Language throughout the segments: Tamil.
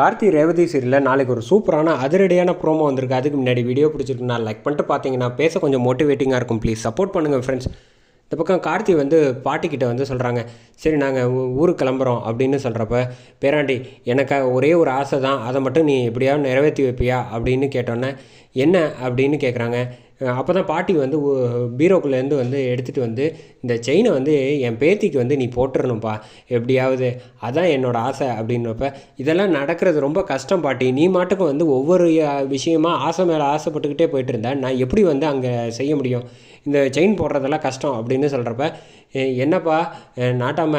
கார்த்தி ரேவதி சீரியலில் நாளைக்கு ஒரு சூப்பரான அதிரடியான ப்ரோமோ வந்திருக்கு. அதுக்கு முன்னாடி வீடியோ பிடிச்சிருக்கு நான் லைக் பண்ணிட்டு பார்த்தீங்கன்னா பேச கொஞ்சம் மோட்டிவேட்டிங்காக இருக்கும். ப்ளீஸ் சப்போர்ட் பண்ணுங்கள் ஃப்ரெண்ட்ஸ் இந்த பக்கம் கார்த்தி வந்து பாட்டிக்கிட்ட வந்து சொல்கிறாங்க சரி நாங்கள் ஊருக்கு கிளம்புறோம். அப்படின்னு சொல்கிறப்ப பேராண்டி எனக்காக ஒரே ஒரு ஆசை தான். அதை மட்டும் நீ எப்படியாவது நிறைவேற்றி வைப்பியா? அப்படின்னு கேட்டோன்னே என்ன? அப்படின்னு கேட்குறாங்க அப்போ தான் பாட்டி வந்து பீரோக்குள்ளேருந்து வந்து எடுத்துகிட்டு வந்து இந்த செயினை வந்து என் பேத்திக்கு வந்து நீ போட்டுறணும்ப்பா. எப்படியாவது அதான் என்னோடய ஆசை அப்படின்றப்ப இதெல்லாம் நடக்கிறது ரொம்ப கஷ்டம் பாட்டி. நீ மாட்டுக்கும் வந்து ஒவ்வொரு விஷயமா ஆசை மேலே ஆசைப்பட்டுக்கிட்டே போயிட்டு இருந்தேன் நான் எப்படி வந்து அங்கே செய்ய முடியும்? இந்த செயின் போடுறதெல்லாம் கஷ்டம் அப்படின்னு சொல்கிறப்ப என்னப்பா? நாட்டாம?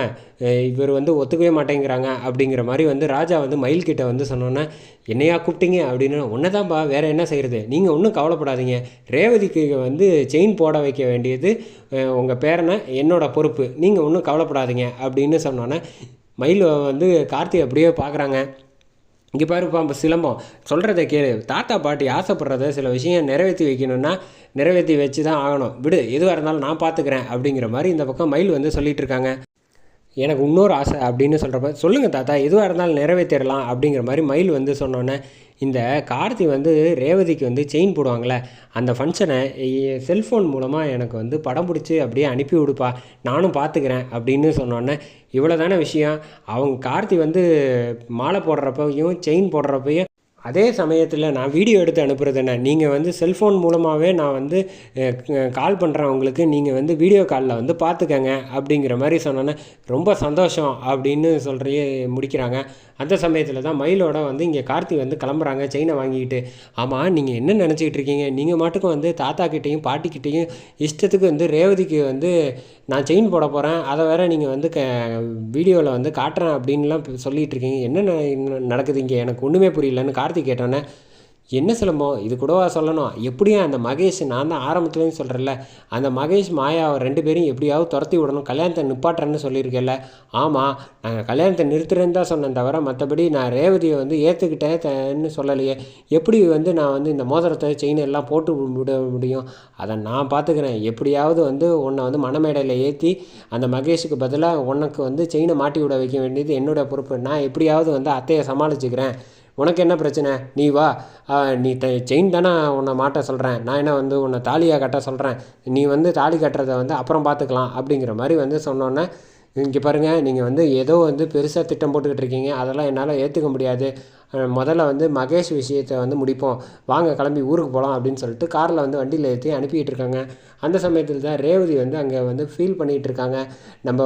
இவர் வந்து ஒத்துக்கவே மாட்டேங்கிறாங்க. அப்படிங்கிற மாதிரி வந்து ராஜா வந்து மயில்கிட்ட வந்து சொன்னோன்னே என்னையா கூப்பிட்டீங்க? அப்படின்னு. ஒன்று தான்ப்பா வேறு என்ன செய்கிறது நீங்கள் ஒன்றும் கவலைப்படாதீங்க. ரேவதிக்கு வந்து செயின் போட வைக்க வேண்டியது உங்கள் பேரனை என்னோடய பொறுப்பு. நீங்கள் ஒன்றும் கவலைப்படாதீங்க. அப்படின்னு சொன்னோன்னே மயில் வந்து கார்த்தி அப்படியே பார்க்குறாங்க இங்கே பாருப்பா இப்போ சிலம்பம் சொல்கிறத கேளு. தாத்தா பாட்டி ஆசைப்படுறத சில விஷயம் நிறைவேற்றி வைக்கணும்னா நிறைவேற்றி வச்சு தான் ஆகணும். விடு எதுவாக இருந்தாலும் நான் பார்த்துக்கிறேன் அப்படிங்கிற மாதிரி இந்த பக்கம் மயில் வந்து சொல்லிகிட்டு இருக்காங்க. எனக்கு இன்னொரு ஆசை அப்படின்னு சொல்கிறப்ப சொல்லுங்கள் தாத்தா எதுவாக இருந்தாலும் நிறைவேற்றிடலாம் அப்படிங்கிற மாதிரி மயில் வந்து சொன்னோன்னே இந்த கார்த்தி வந்து ரேவதிக்கு வந்து செயின் போடுவாங்களே அந்த ஃபங்க்ஷனை செல்ஃபோன் மூலமாக எனக்கு வந்து படம் பிடிச்சி அப்படியே அனுப்பி விடுப்பா நானும் பார்த்துக்கிறேன் அப்படின்னு சொன்னோன்னே இவ்வளோ தானே விஷயம். அவங்க கார்த்தி வந்து மாலை போடுறப்பையும் செயின் போடுறப்பையும் அதே சமயத்தில் நான் வீடியோ எடுத்து அனுப்புறது என்ன? நீங்கள் வந்து செல்ஃபோன் மூலமாகவே நான் வந்து கால் பண்ணுறேன் உங்களுக்கு நீங்கள் வந்து வீடியோ காலில் வந்து பார்த்துக்கங்க அப்படிங்கிற மாதிரி சொன்னோன்னே ரொம்ப சந்தோஷம் அப்படின்னு சொல்கிறையே முடிக்கிறாங்க. அந்த சமயத்தில் தான் மயிலோட வந்து இங்கே கார்த்தி வந்து கிளம்புறாங்க செயினை வாங்கிக்கிட்டு ஆமாம் நீங்கள் என்ன நினச்சிக்கிட்டு இருக்கீங்க? நீங்கள் மாட்டுக்கும் வந்து தாத்தா கிட்டேயும் பாட்டிக்கிட்டேயும் இஷ்டத்துக்கு வந்து ரேவதிக்கு வந்து நான் செயின் போட போகிறேன் அதை வேற நீங்கள் வந்து க வீடியோவில் வந்து காட்டுறேன் அப்படின்லாம் சொல்லிகிட்டு இருக்கீங்க. என்ன நடக்குது இங்கே? எனக்கு ஒன்றுமே புரியலன்னு கார்த்தி கேட்டோன்னே என்ன சிலம்பம் இது கூடவா சொல்லணும்? எப்படியும் அந்த மகேஷ்? நான் தான் ஆரம்பத்துலேயும் சொல்கிறேன்ல அந்த மகேஷ் மாயா ரெண்டு பேரும் எப்படியாவது துரத்தி விடணும் கல்யாணத்தை நிப்பாட்டுறேன்னு சொல்லியிருக்கேன்ல. ஆமாம் நாங்கள் கல்யாணத்தை நிறுத்துறேன்னு தான் சொன்னேன் தவிர மற்றபடி நான் ரேவதியை வந்து ஏற்றுக்கிட்டேன்னு சொல்லலையே. எப்படி வந்து நான் வந்து இந்த மோதிரத்தை செயின் எல்லாம் போட்டு விட முடியும்? அதை நான் பார்த்துக்கிறேன் எப்படியாவது வந்து உன்னை வந்து மணமேடையில் ஏற்றி அந்த மகேஷுக்கு பதிலாக உனக்கு வந்து செயினை மாட்டி விட வைக்க வேண்டியது என்னோடய பொறுப்பு. நான் எப்படியாவது வந்து அத்தையை சமாளிச்சுக்கிறேன். உனக்கு என்ன பிரச்சனை? நீ வா. நீ த செயின் தானே உன்னை மாட்ட சொல்கிறேன் நான் என்ன வந்து உன்னை தாலியாக கட்ட சொல்கிறேன் நீ வந்து தாலி கட்டுறதை வந்து அப்புறம் பார்த்துக்கலாம் அப்படிங்கிற மாதிரி வந்து சொன்னோன்னே இங்கே பாருங்கள் நீங்கள் வந்து ஏதோ வந்து பெருசாக திட்டம் போட்டுக்கிட்டு இருக்கீங்க. அதெல்லாம் என்னால் ஏற்றுக்க முடியாது. முதல்ல வந்து மகேஷ் விஷயத்தை வந்து முடிப்போம். வாங்க கிளம்பி ஊருக்கு போகலாம் அப்படின்னு சொல்லிட்டு காரில் வந்து வண்டியில் ஏற்றி அனுப்பிக்கிட்டு இருக்காங்க. அந்த சமயத்தில் தான் ரேவதி வந்து அங்கே வந்து ஃபீல் பண்ணிகிட்டு இருக்காங்க. நம்ம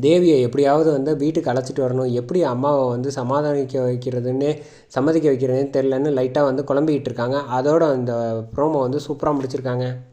தேவியை எப்படியாவது வந்து வீட்டுக்கு அழைச்சிட்டு வரணும். எப்படி அம்மாவை வந்து சமாதானிக்க வைக்கிறதுன்னு சம்மதிக்க வைக்கிறதுன்னு தெரிலன்னு லைட்டாக வந்து குழம்பிக்கிட்டு இருக்காங்க. அதோட அந்த ப்ரோமோ வந்து சூப்பராக முடிச்சிருக்காங்க.